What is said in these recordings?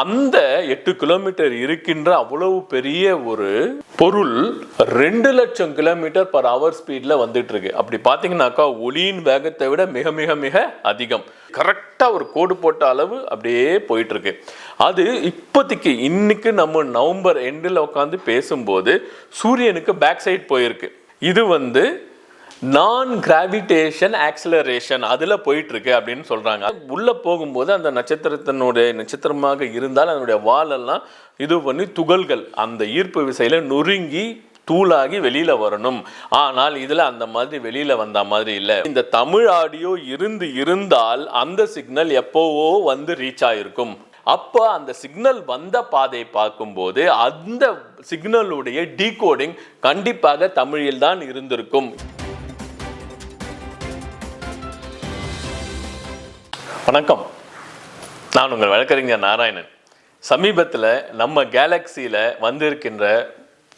அந்த எட்டு கிலோமீட்டர் இருக்கின்ற அவ்வளவு பெரிய ஒரு பொருள் ரெண்டு லட்சம் கிலோமீட்டர் பர் ஹவர் ஸ்பீட்ல வந்துட்டு இருக்கு அப்படி பாத்தீங்கன்னாக்கா ஒளியின் வேகத்தை விட மிக மிக மிக அதிகம். கரெக்டாக ஒரு கோடு போட்ட அளவு அப்படியே போயிட்டு இருக்கு அது இப்போதைக்கு இன்னைக்கு நம்ம நவம்பர் எண்டில் உட்காந்து பேசும்போது சூரியனுக்கு பேக் சைட் போயிருக்கு. இது வந்து நான் கிராவிடேஷன் ஆக்சிலரேஷன் அதில் போயிட்டுருக்கு அப்படின்னு சொல்கிறாங்க உள்ளே போகும்போது அந்த நட்சத்திரத்தினுடைய நட்சத்திரமாக இருந்தால் அதனுடைய வாலெல்லாம் இது பண்ணி துகள்கள் அந்த ஈர்ப்பு விசையில் நொறுங்கி தூளாகி வெளியில் வரணும். ஆனால் இதில் அந்த மாதிரி வெளியில் வந்த மாதிரி இல்லை. இந்த தமிழ் ஆடியோ இருந்து இருந்தால் அந்த சிக்னல் எப்போவோ வந்து ரீச் ஆகிருக்கும் அப்போ அந்த சிக்னல் வந்த பாதையை பார்க்கும்போது அந்த சிக்னலுடைய டீகோடிங் கண்டிப்பாக தமிழில் தான் இருந்திருக்கும். வணக்கம். நான் உங்கள் வழக்கறிஞர் நாராயணன். சமீபத்தில் நம்ம கேலக்சியில் வந்திருக்கின்ற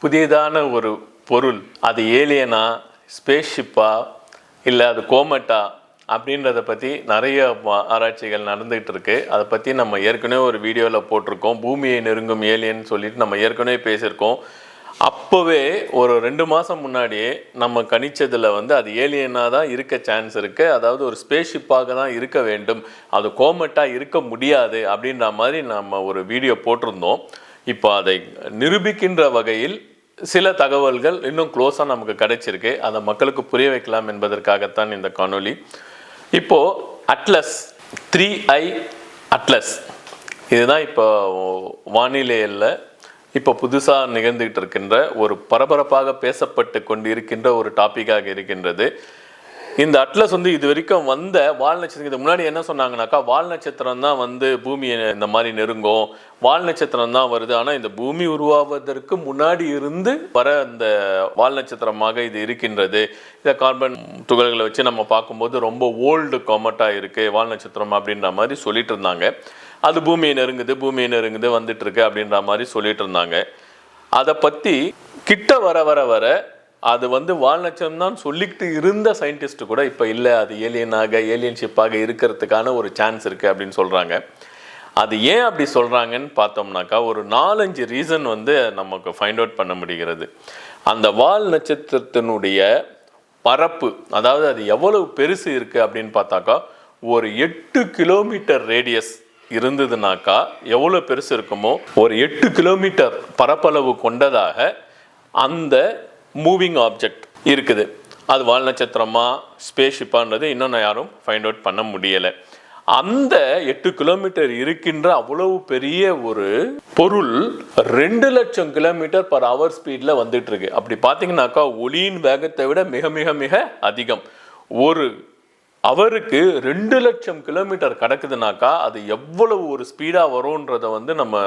புதியதான ஒரு பொருள் அது ஏலியனா ஸ்பேஸ்ஷிப்பா இல்லை அது கோமட்டா அப்படின்றத பற்றி நிறைய ஆராய்ச்சிகள் நடந்துகிட்டு இருக்கு. அதை பற்றி நம்ம ஏற்கனவே ஒரு வீடியோவில் போட்டிருக்கோம். பூமியை நெருங்கும் ஏலியன் சொல்லிட்டு நம்ம ஏற்கனவே பேசியிருக்கோம். அப்போவே ஒரு ரெண்டு மாதம் முன்னாடியே நம்ம கணிச்சதில் வந்து அது ஏலியனாக தான் இருக்க சான்ஸ் இருக்குது அதாவது ஒரு ஸ்பேஸ்ஷிப்பாக தான் இருக்க வேண்டும். அது கோமட்டாக இருக்க முடியாது அப்படின்ற மாதிரி நம்ம ஒரு வீடியோ போட்டிருந்தோம். இப்போ அதை நிரூபிக்கின்ற வகையில் சில தகவல்கள் இன்னும் க்ளோஸாக நமக்கு கிடைச்சிருக்கு. அதை மக்களுக்கு புரிய வைக்கலாம் என்பதற்காகத்தான் இந்த காணொலி இப்போது அட்லஸ் த்ரீ ஐ அட்லஸ் இதுதான் இப்போ வானிலையில் இப்போ புதுசாக நிகழ்ந்துகிட்டு இருக்கின்ற ஒரு பரபரப்பாக பேசப்பட்டு கொண்டு இருக்கின்ற ஒரு டாப்பிக்காக இருக்கின்றது. இந்த அட்லஸ் வந்து இது வரைக்கும் வந்த வால் நட்சத்திரம் இது முன்னாடி என்ன சொன்னாங்கனாக்கா வால் நட்சத்திரம் தான் வந்து பூமியை இந்த மாதிரி நெருங்கும் வால் நட்சத்திரம் தான் வருது. ஆனால் இந்த பூமி உருவாவதற்கு முன்னாடி இருந்து வர அந்த வால் நட்சத்திரமாக இது இருக்கின்றது. இந்த கார்பன் துகள்களை வச்சு நம்ம பார்க்கும்போது ரொம்ப ஓல்டு காமெட்டாக இருக்குது வால் நட்சத்திரம் அப்படின்ற மாதிரி சொல்லிட்டு இருந்தாங்க. அது பூமியை நெருங்குது பூமியை நெருங்குது வந்துட்டு இருக்கு அப்படின்ற மாதிரி சொல்லிட்டு இருந்தாங்க. அதை பற்றி கிட்ட வர வர வர அது வந்து வால்நட்சம் தான் சொல்லிக்கிட்டு இருந்த சயின்டிஸ்ட் கூட இப்போ இல்லை. அது ஏலியனாக ஏலியன்ஷிப்பாக இருக்கிறதுக்கான ஒரு சான்ஸ் இருக்குது அப்படின்னு சொல்கிறாங்க அது ஏன் அப்படி சொல்கிறாங்கன்னு பார்த்தோம்னாக்கா ஒரு நாலஞ்சு ரீசன் வந்து நமக்கு ஃபைண்ட் அவுட் பண்ண முடிகிறது. அந்த வால் நட்சத்திரத்தினுடைய பரப்பு அதாவது அது எவ்வளவு பெருசு இருக்குது அப்படின்னு பார்த்தாக்கா ஒரு எட்டு கிலோமீட்டர் ரேடியஸ் இருந்ததுனாக்கா எவ்வளோ பெருசு இருக்குமோ ஒரு எட்டு கிலோமீட்டர் பரப்பளவு கொண்டதாக அந்த மூவிங் ஆப்ஜெக்ட் இருக்குது. அது வால் நட்சத்திரமா ஸ்பேஸ்ஷிப்பான்றது இன்னும் யாரும் ஃபைண்ட் அவுட் பண்ண முடியலை. அந்த எட்டு கிலோமீட்டர் இருக்கின்ற அவ்வளவு பெரிய ஒரு பொருள் ரெண்டு லட்சம் கிலோமீட்டர் பர் ஹவர் ஸ்பீடில் வந்துட்டு இருக்கு அப்படி பார்த்தீங்கன்னாக்கா ஒளியின் வேகத்தை விட மிக மிக மிக அதிகம். ஒரு அவருக்கு ரெண்டு லட்சம் கிலோமீட்டர் கிடக்குதுனாக்கா அது எவ்வளவு ஒரு ஸ்பீடாக வரும்ன்றதை வந்து நம்ம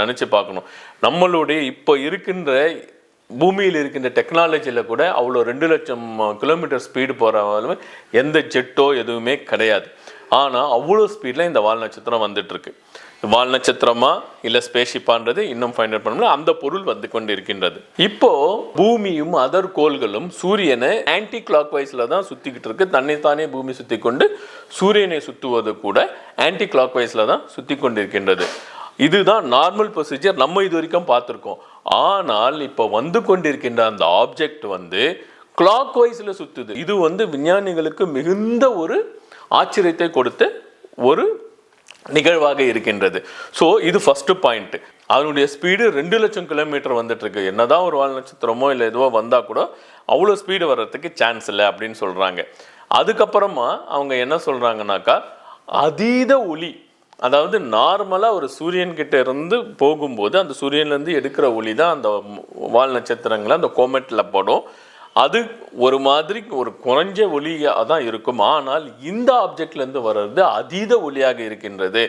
நினச்சி பார்க்கணும். நம்மளுடைய இப்போ இருக்கின்ற பூமியில் இருக்கின்ற டெக்னாலஜியில் கூட அவ்வளோ ரெண்டு லட்சம் கிலோமீட்டர் ஸ்பீடு போகிற எந்த ஜெட்டோ எதுவுமே கிடையாது. ஆனால் அவ்வளோ ஸ்பீடில் இந்த வால் நட்சத்திரம் வந்துட்டுருக்கு வால் நட்சத்திரமா இல்லை ஸ்பேஷிப்பான்றது இன்னும் ஃபைண்ட் அவுட் பண்ணல அந்த பொருள் வந்து கொண்டு இருக்கின்றது இப்போ பூமியும் அதர் கோள்களும் சூரியனை ஆன்டி கிளாக் வைஸில் தான் சுற்றிக்கிட்டு இருக்கு. தன்னைத்தானே பூமி சுற்றி கொண்டு சூரியனை சுற்றுவது கூட ஆன்டி கிளாக் வைஸில் தான் சுற்றி கொண்டு இருக்கின்றது இதுதான் நார்மல் ப்ரொசீஜர் நம்ம இது வரைக்கும் பார்த்துருக்கோம். ஆனால் இப்போ வந்து கொண்டிருக்கின்ற அந்த ஆப்ஜெக்ட் வந்து கிளாக் வைஸில் சுற்றுது இது வந்து விஞ்ஞானிகளுக்கு மிகுந்த ஒரு ஆச்சரியத்தை கொடுத்து ஒரு நிகழ்வாக இருக்கின்றது. ஸோ இது ஃபஸ்ட்டு பாயிண்ட்டு அதனுடைய ஸ்பீடு ரெண்டு லட்சம் கிலோமீட்டர் வந்துட்டுருக்கு. என்ன என்னதான் ஒரு வால் நட்சத்திரமோ இல்லை எதுவோ வந்தால் கூட அவ்வளோ ஸ்பீடு வர்றதுக்கு சான்ஸ் இல்லை அப்படின்னு சொல்கிறாங்க அதுக்கப்புறமா அவங்க என்ன சொல்கிறாங்கனாக்கா அதீத ஒளி அதாவது நார்மலாக ஒரு சூரியன்கிட்ட இருந்து போகும்போது அந்த சூரியன்லேருந்து எடுக்கிற ஒளி தான் அந்த வால் நட்சத்திரங்களை அந்த கோமெட்டில் படும். அது ஒரு மாதிரி ஒரு குறைஞ்ச ஒளியாக தான் இருக்கும். ஆனால் இந்த ஆப்ஜெக்ட்லேருந்து வர்றது அதீத ஒளியாக இருக்கின்றது.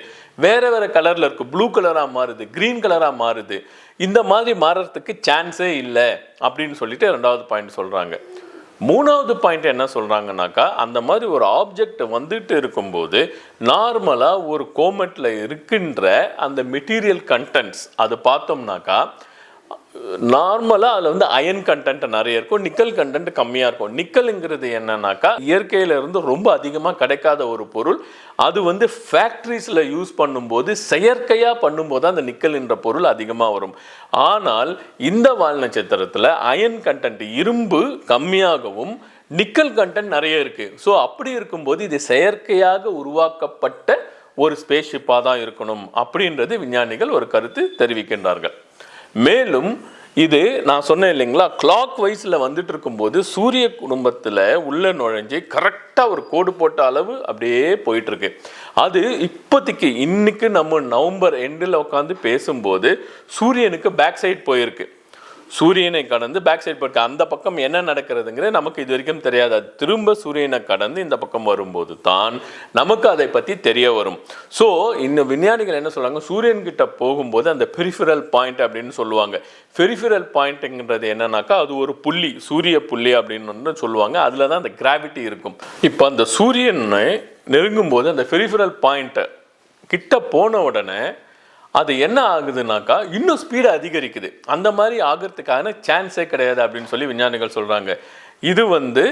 வேறு வேறு கலரில் இருக்குது ப்ளூ கலராக மாறுது. க்ரீன் கலராக மாறுது. இந்த மாதிரி மாறுறதுக்கு சான்ஸே இல்லை அப்படின்னு சொல்லிட்டு ரெண்டாவது பாயிண்ட் சொல்கிறாங்க மூணாவது பாயிண்ட் என்ன சொல்கிறாங்கனாக்கா அந்த மாதிரி ஒரு ஆப்ஜெக்ட் வந்துட்டு இருக்கும்போது நார்மலாக ஒரு கோமெட்டில் இருக்கின்ற அந்த மெட்டீரியல் கண்டென்ட்ஸ் அது பார்த்தோம்னாக்கா நார்மலாக அதில் வந்து அயன் கண்டென்ட் நிறைய இருக்கும் நிக்கல் கண்டென்ட் கம்மியாக இருக்கும். நிக்கலுங்கிறது என்னன்னாக்கா இயற்கையிலிருந்து ரொம்ப அதிகமாக கிடைக்காத ஒரு பொருள். அது வந்து ஃபேக்ட்ரிஸில் யூஸ் பண்ணும்போது செயற்கையாக பண்ணும்போது அந்த நிக்கல் என்ற பொருள் அதிகமாக வரும். ஆனால் இந்த வால் நட்சத்திரத்தில் அயன் கண்டென்ட் இரும்பு கம்மியாகவும் நிக்கல் கண்டென்ட் நிறைய இருக்குது ஸோ அப்படி இருக்கும்போது இது செயற்கையாக உருவாக்கப்பட்ட ஒரு ஸ்பேஸ் ஷிப்பாக தான் இருக்கணும். அப்படின்றது விஞ்ஞானிகள் ஒரு கருத்து தெரிவிக்கின்றார்கள். மேலும் இது நான் சொன்னேன் இல்லைங்களா கிளாக் வைஸில் வந்துட்டு இருக்கும்போது சூரிய குடும்பத்தில் உள்ளே நுழைஞ்சு கரெக்டாக ஒரு கோடு போட்ட அளவு அப்படியே போயிட்டுருக்கு. அது இப்போதைக்கு இன்னைக்கு நம்ம நவம்பர் எண்டில் உட்காந்து பேசும்போது சூரியனுக்கு பேக் சைட் போயிருக்கு. சூரியனை கடந்து பேக் சைட் போயிருக்கு. அந்த பக்கம் என்ன நடக்கிறதுங்கிறது நமக்கு இது வரைக்கும் தெரியாது. அது திரும்ப சூரியனை கடந்து இந்த பக்கம் வரும்போது தான் நமக்கு அதை பற்றி தெரிய வரும். ஸோ இந்த விஞ்ஞானிகள் என்ன சொல்கிறாங்க சூரியன்கிட்ட போகும்போது அந்த பெரிஃபிரல் பாயிண்ட் அப்படின்னு சொல்லுவாங்க. பெரிஃபிரல் பாயிண்ட்டுங்கிறது என்னன்னாக்கா அது ஒரு புள்ளி சூரிய புள்ளி அப்படின்னு ஒன்று சொல்லுவாங்க. அதில் தான் அந்த கிராவிட்டி இருக்கும். இப்போ அந்த சூரியனை நெருங்கும் போது அந்த பெரிஃபிரல் பாயிண்ட்டை கிட்ட போன உடனே அது என்ன ஆகுதுனாக்கா இன்னும் ஸ்பீடு அதிகரிக்குது. அந்த மாதிரி ஆகிறதுக்கான சான்ஸே கிடையாது அப்படின்னு சொல்லி விஞ்ஞானிகள் சொல்கிறாங்க இது வந்து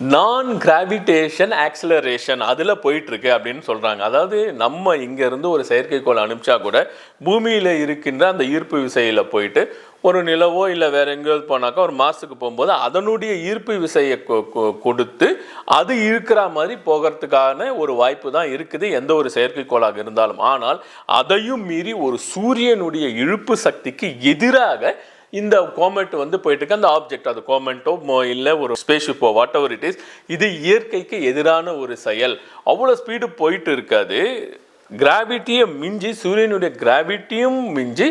நான் கிராவிடேஷன் ஆக்சிலரேஷன் அதில் போயிட்டுருக்கு அப்படின்னு சொல்கிறாங்க அதாவது நம்ம இங்கேருந்து ஒரு செயற்கைக்கோள் அனுப்பிச்சா கூட பூமியில் இருக்கின்ற அந்த ஈர்ப்பு விசையில் போயிட்டு ஒரு நிலவோ இல்லை வேறு எங்கேயாவது போனாக்கா ஒரு மாதத்துக்கு போகும்போது அதனுடைய ஈர்ப்பு விசையை கொ- கொ- கொடுத்து அது இருக்கிற மாதிரி போகிறதுக்கான ஒரு வாய்ப்பு தான் இருக்குது எந்த ஒரு செயற்கைக்கோளாக இருந்தாலும். ஆனால் அதையும் மீறி ஒரு சூரியனுடைய இழுப்பு சக்திக்கு எதிராக இந்த கோமெண்ட் வந்து போயிட்டு இருக்கு அந்த ஆப்ஜெக்ட் அது கோமெண்ட்டோ இல்லை ஒரு ஸ்பேஷிப்போ வாட் எவர் இட் இஸ் இது இயற்கைக்கு எதிரான ஒரு செயல். அவ்வளோ ஸ்பீடு போயிட்டு இருக்காது. கிராவிட்டியை மிஞ்சி சூரியனுடைய கிராவிட்டியும் மிஞ்சி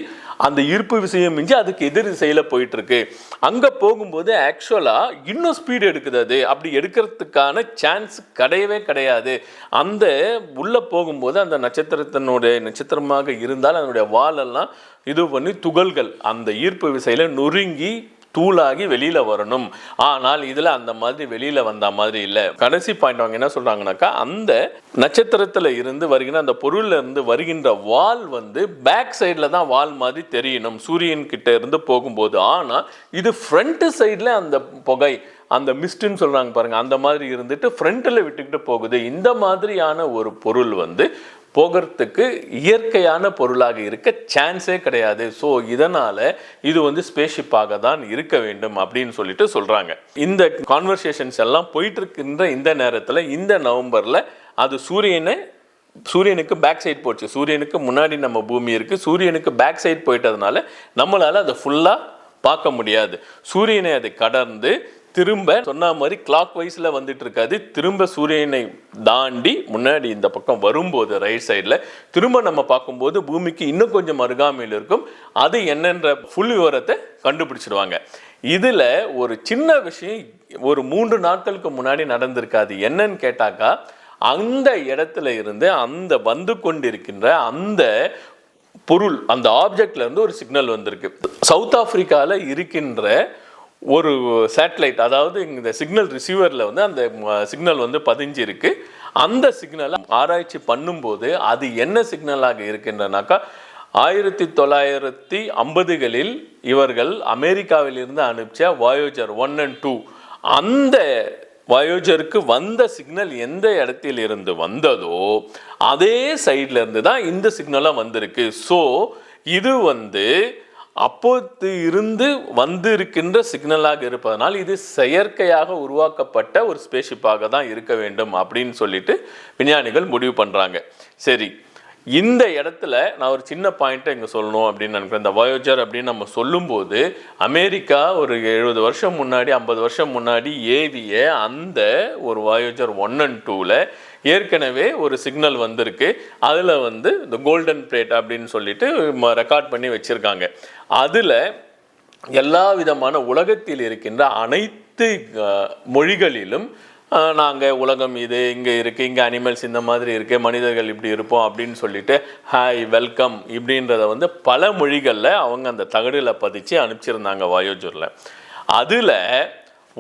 அந்த ஈர்ப்பு விசையும் மிஞ்சி அதுக்கு எதிர் திசையில் போயிட்டு இருக்கு அங்கே போகும்போது ஆக்சுவலாக இன்னும் ஸ்பீடு எடுக்குது அது. அப்படி எடுக்கிறதுக்கான சான்ஸ் கிடையவே கிடையாது. அந்த உள்ளே போகும்போது அந்த நட்சத்திரத்தினுடைய நட்சத்திரமாக இருந்தால் அதனுடைய வாலெல்லாம் இது பண்ணி துகள்கள் அந்த ஈர்ப்பு விசையில் நொறுங்கி தூளாகி வெளியில் வரணும். ஆனால் இதில் அந்த மாதிரி வெளியில் வந்த மாதிரி இல்லை. கடைசி பாயிண்ட் அவங்க என்ன சொல்கிறாங்கனாக்கா அந்த நட்சத்திரத்தில் இருந்து வருகின்ற அந்த பொருள்ல இருந்து வருகின்ற வால் வந்து பேக் சைடில் தான் வால் மாதிரி தெரியணும். சூரியன் கிட்ட இருந்து போகும்போது. ஆனால் இது ஃப்ரண்ட் சைடில் அந்த புகை அந்த மிஸ்ட்னு சொல்கிறாங்க பாருங்கள் அந்த மாதிரி இருந்துட்டு ஃப்ரண்ட்டில் விட்டுக்கிட்டு போகுது. இந்த மாதிரியான ஒரு பொருள் வந்து போகிறதுக்கு இயற்கையான பொருளாக இருக்க சான்ஸே கிடையாது. ஸோ இதனால் இது வந்து ஸ்பேஸ்ஷிப்பாக தான் இருக்க வேண்டும் அப்படின்னு சொல்லிட்டு சொல்கிறாங்க இந்த கான்வர்சேஷன்ஸ் எல்லாம் போயிட்டுருக்கின்ற இந்த நேரத்தில் இந்த நவம்பரில் அது சூரியனை சூரியனுக்கு பேக் சைட் போச்சு. சூரியனுக்கு முன்னாடி நம்ம பூமி இருக்குது சூரியனுக்கு பேக் சைட் போயிட்டதுனால நம்மளால் அதை ஃபுல்லாக பார்க்க முடியாது. சூரியனை அதை கடந்து திரும்ப சொன்ன மாதிரி கிளாக் வைஸில் வந்துட்டு இருக்காது. திரும்ப சூரியனை தாண்டி முன்னாடி இந்த பக்கம் வரும்போது ரைட் சைடில் திரும்ப நம்ம பார்க்கும்போது பூமிக்கு இன்னும் கொஞ்சம் அருகாமையில் இருக்கும். அது என்னன்ற ஃபுல் விவரத்தை கண்டுபிடிச்சிடுவாங்க. இதில் ஒரு சின்ன விஷயம் ஒரு மூன்று நாட்களுக்கு முன்னாடி நடந்திருக்காது. என்னன்னு கேட்டாக்கா அந்த இடத்துல இருந்து அந்த வந்து கொண்டிருக்கின்ற அந்த பொருள் அந்த ஆப்ஜெக்ட்லேருந்து ஒரு சிக்னல் வந்திருக்கு. சவுத் ஆஃப்ரிக்காவில் இருக்கின்ற ஒரு சேட்டலைட் அதாவது இந்த சிக்னல் ரிசீவரில் வந்து அந்த சிக்னல் வந்து பதிஞ்சிருக்கு. அந்த சிக்னலை ஆராய்ச்சி பண்ணும்போது அது என்ன சிக்னலாக இருக்கின்றனாக்கா ஆயிரத்தி தொள்ளாயிரத்தி ஐம்பதுகளில் இவர்கள் அமெரிக்காவிலிருந்து அனுப்பிச்ச வாயோஜர் ஒன் அண்ட் டூ அந்த வயோஜருக்கு வந்த சிக்னல் எந்த இடத்தில் இருந்து வந்ததோ அதே சைட்லேருந்து தான் இந்த சிக்னலாக வந்திருக்கு. ஸோ இது வந்து அப்போது இருந்து வந்து இருக்கின்ற சிக்னலாக இருப்பதனால் இது செயற்கையாக உருவாக்கப்பட்ட ஒரு ஸ்பேஷிப்பாக தான் இருக்க வேண்டும் அப்படின்னு சொல்லிட்டு விஞ்ஞானிகள் முடிவு பண்ணுறாங்க சரி இந்த இடத்துல நான் ஒரு சின்ன பாயிண்ட்டை இங்கே சொல்லணும் அப்படின்னு நினைக்கிறேன். இந்த வயோஜர் அப்படின்னு நம்ம சொல்லும்போது அமெரிக்கா ஒரு எழுபது வருஷம் முன்னாடி ஐம்பது வருஷம் முன்னாடி ஏவிய அந்த ஒரு வயோஜர் ஒன் அண்ட் டூவில் ஏற்கனவே ஒரு சிக்னல் வந்திருக்கு. அதில் வந்து இந்த கோல்டன் பிளேட் அப்படின்னு சொல்லிட்டு ரெக்கார்ட் பண்ணி வச்சுருக்காங்க. அதில் எல்லா விதமான உலகத்தில் இருக்கின்ற அனைத்து மொழிகளிலும் நாங்கள் உலகம் இது இங்கே இருக்குது இங்கே அனிமல்ஸ் இந்த மாதிரி இருக்குது மனிதர்கள் இப்படி இருப்போம் அப்படின்னு சொல்லிட்டு ஹாய் வெல்கம் இப்படின்றத வந்து பல மொழிகளில் அவங்க அந்த தகடுல பதிச்சு அனுப்பிச்சிருந்தாங்க வயோஜூரில். அதில்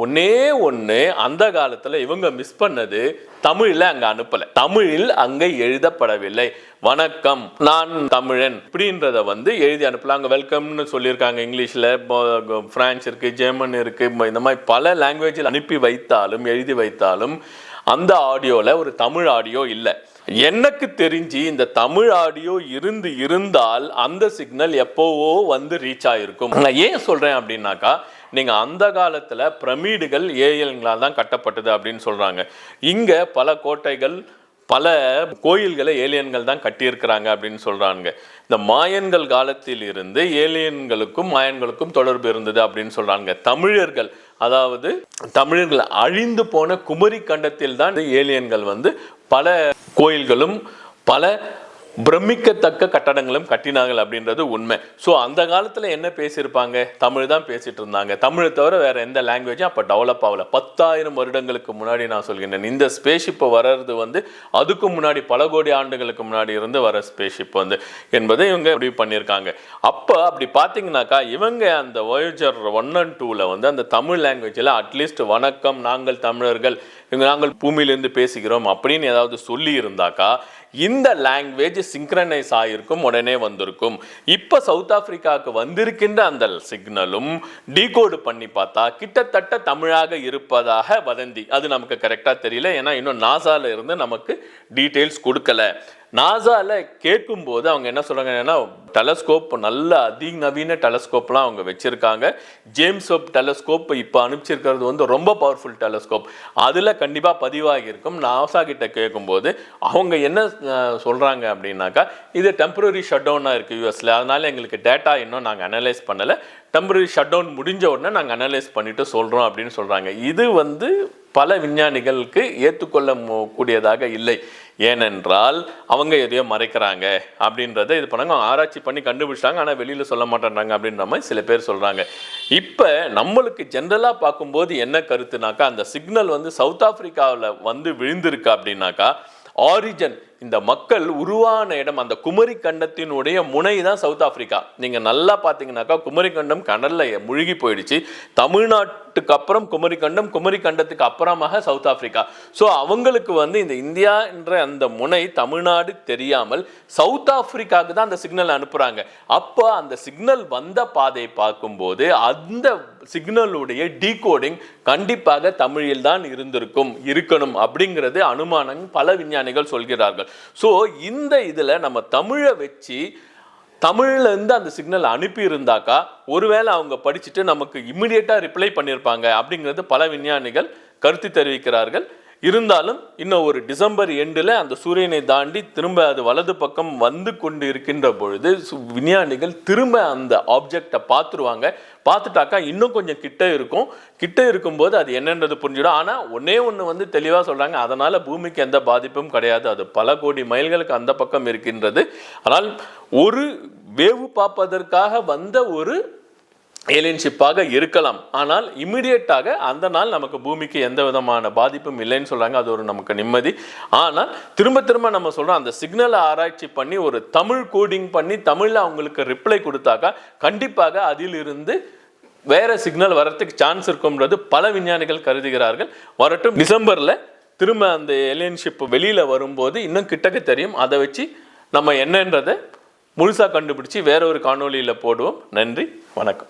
ஒன்னே ஒன்று அந்த காலத்தில் இவங்க மிஸ் பண்ணது தமிழில் அங்கே அனுப்பலை. தமிழில் அங்கே எழுதப்படவில்லை. வணக்கம் நான் தமிழன் அப்படின்றத வந்து எழுதி அனுப்பலாம். அங்கே வெல்கம்னு சொல்லியிருக்காங்க. இங்கிலீஷில் ஃப்ரான்ஸ் இருக்குது ஜெர்மன் இருக்குது இந்த மாதிரி பல லாங்குவேஜில் அனுப்பி வைத்தாலும் எழுதி வைத்தாலும் அந்த ஆடியோவில் ஒரு தமிழ் ஆடியோ இல்லை. எனக்கு தெரிஞ்சு இந்த தமிழ் ஆடியோ இருந்து இருந்தால் அந்த சிக்னல் எப்போவோ வந்து ரீச் ஆயிருக்கும். நான் ஏன் சொல்றேன் அப்படின்னாக்கா நீங்க அந்த காலத்துல பிரமிடுகள் ஏஎல்களால் தான் கட்டப்பட்டது அப்படின்னு சொல்றாங்க. இங்க பல கோட்டைகள் பல கோயில்களை ஏலியன்கள் தான் கட்டியிருக்கிறாங்க அப்படின்னு சொல்கிறாங்க இந்த மாயன்கள் காலத்தில் இருந்து ஏலியன்களுக்கும் மாயன்களுக்கும் தொடர்பு இருந்தது அப்படின்னு சொல்கிறாங்க தமிழர்கள் அதாவது தமிழர்கள் அழிந்து போன குமரி கண்டத்தில் தான் ஏலியன்கள் வந்து பல கோயில்களும் பல பிரமிக்கத்தக்க கட்டடங்களும் கட்டினார்கள் அப்படின்றது உண்மை. ஸோ அந்த காலத்தில் என்ன பேசியிருப்பாங்க? தமிழ் தான் பேசிட்டு இருந்தாங்க. தமிழை தவிர வேறு எந்த லாங்குவேஜும் அப்போ டெவலப் ஆகல. பத்தாயிரம் வருடங்களுக்கு முன்னாடி நான் சொல்கின்றேன். இந்த ஸ்பேஷிப்பை வர்றது வந்து அதுக்கு முன்னாடி பல கோடி ஆண்டுகளுக்கு முன்னாடி இருந்து வர ஸ்பேஷிப் வந்து என்பதை இவங்க இப்படி பண்ணியிருக்காங்க. அப்போ அப்படி பார்த்தீங்கன்னாக்கா இவங்க அந்த வயோஜர் ஒன் அண்ட் டூவில் வந்து அந்த தமிழ் லாங்குவேஜில் அட்லீஸ்ட் வணக்கம் நாங்கள் தமிழர்கள் இவங்க நாங்கள் பூமியிலேருந்து பேசுகிறோம் அப்படின்னு ஏதாவது சொல்லி இருந்தாக்கா இந்த லாங்குவேஜ் சிங்க்ரனைஸ் ஆகிருக்கும் உடனே வந்திருக்கும். இப்போ சவுத் ஆப்பிரிக்காவுக்கு வந்திருக்கின்ற அந்த சிக்னலும் டீகோடு பண்ணி பார்த்தா கிட்டத்தட்ட தமிழாக இருப்பதாக வதந்தி. அது நமக்கு கரெக்டாக தெரியல ஏன்னா இன்னும் நாசாவில் இருந்து நமக்கு டீட்டெயில்ஸ் கொடுக்கல. நாசாவில் கேட்கும்போது அவங்க என்ன சொல்கிறாங்கன்னா டெலஸ்கோப் நல்ல அதிநவீன டெலஸ்கோப்லாம் அவங்க வச்சுருக்காங்க. ஜேம்ஸ் வெப் டெலஸ்கோப் இப்போ அனுப்பிச்சிருக்கிறது வந்து ரொம்ப பவர்ஃபுல் டெலஸ்கோப் அதில் கண்டிப்பாக பதிவாகி இருக்கும் நாசா கிட்ட கேட்கும்போது அவங்க என்ன சொல்கிறாங்க அப்படின்னாக்கா இது டெம்பரரி ஷட் டவுனாக இருக்குது யூஎஸில் அதனால் எங்களுக்கு டேட்டா இன்னும் நாங்கள் அனலைஸ் பண்ணலை. டெம்பரரி ஷட் டவுன் முடிஞ்ச உடனே நாங்கள் அனலைஸ் பண்ணிட்டு சொல்கிறோம் அப்படின்னு சொல்கிறாங்க இது வந்து பல விஞ்ஞானிகளுக்கு ஏற்றுக்கொள்ள கூடியதாக இல்லை. ஏனென்றால் அவங்க எதையோ மறைக்கிறாங்க அப்படின்றத இது பண்ணாங்க. ஆராய்ச்சி பண்ணி கண்டுபிடிச்சாங்க ஆனால் வெளியில் சொல்ல மாட்டேன்றாங்க அப்படின்ற மாதிரி சில பேர் சொல்கிறாங்க இப்போ நம்மளுக்கு ஜென்ரலாக பார்க்கும்போது என்ன கருத்துனாக்கா அந்த சிக்னல் வந்து சவுத் ஆஃப்ரிக்காவில் வந்து விழுந்திருக்கு அப்படின்னாக்கா ஆரிஜன் இந்த மக்கள் உருவான இடம் அந்த குமரி கண்டத்தினுடைய முனை தான் சவுத் ஆப்பிரிக்கா நீங்கள் நல்லா பார்த்தீங்கன்னாக்கா குமரி கண்டம் கடலில் முழுகி போயிடுச்சு. தமிழ்நாட்டுக்கு அப்புறம் குமரி கண்டம் குமரி கண்டத்துக்கு அப்புறமாக சவுத் ஆப்பிரிக்கா ஸோ அவங்களுக்கு வந்து இந்த இந்தியா என்ற அந்த முனை தமிழ்நாடு தெரியாமல் சவுத் ஆப்பிரிக்காவுக்கு தான் அந்த சிக்னல் அனுப்புகிறாங்க அப்போ அந்த சிக்னல் வந்த பாதையை பார்க்கும்போது அந்த சிக்னலுடைய டீகோடிங் கண்டிப்பாக தமிழில் தான் இருந்திருக்கும் இருக்கணும் அப்படிங்கிறது அனுமானம் பல விஞ்ஞானிகள் சொல்கிறார்கள். ஸோ இந்த இதில் நம்ம தமிழை வச்சு தமிழ்ல இருந்து அந்த சிக்னல் அனுப்பி இருந்தாக்கா ஒருவேளை அவங்க படிச்சுட்டு நமக்கு இம்மிடியட்டாக ரிப்ளை பண்ணியிருப்பாங்க அப்படிங்கிறது பல விஞ்ஞானிகள் கருத்து தெரிவிக்கிறார்கள். இருந்தாலும் இன்னும் ஒரு டிசம்பர் எண்டில் அந்த சூரியனை தாண்டி திரும்ப அது வலது பக்கம் வந்து கொண்டு இருக்கின்ற பொழுது சு- விஞ்ஞானிகள் திரும்ப அந்த ஆப்ஜெக்டை பார்த்துருவாங்க. பார்த்துட்டாக்கா இன்னும் கொஞ்சம் கிட்ட இருக்கும். கிட்ட இருக்கும்போது அது என்னன்றது புரிஞ்சிடும். ஆனால் ஒன்றே ஒன்று வந்து தெளிவாக சொல்கிறாங்க அதனால் பூமிக்கு எந்த பாதிப்பும் கிடையாது. அது பல கோடி மைல்களுக்கு அந்த பக்கம் இருக்கின்றது. ஆனால் ஒரு வேவு பார்ப்பதற்காக வந்த ஒரு ஏலியன்ஷிப்பாக இருக்கலாம். ஆனால் இமிடியட்டாக அந்த நாள் நமக்கு பூமிக்கு எந்த விதமான பாதிப்பும் இல்லைன்னு சொல்கிறாங்க அது ஒரு நமக்கு நிம்மதி. ஆனால் திரும்ப திரும்ப நம்ம சொல்கிறோம் அந்த சிக்னலை ஆராய்ச்சி பண்ணி ஒரு தமிழ் கோடிங் பண்ணி தமிழில் அவங்களுக்கு ரிப்ளை கொடுத்தாக்கா கண்டிப்பாக அதிலிருந்து வேறு சிக்னல் வரத்துக்கு சான்ஸ் இருக்கும்ன்றது பல விஞ்ஞானிகள் கருதுகிறார்கள். வரட்டும் டிசம்பரில் திரும்ப அந்த ஏலியன்ஷிப் வெளியில் வரும்போது இன்னும் கிட்டக்க தெரியும். அதை வச்சு நம்ம என்னன்றதை முழுசாக கண்டுபிடிச்சி வேற ஒரு காணொலியில் போடுவோம். நன்றி வணக்கம்.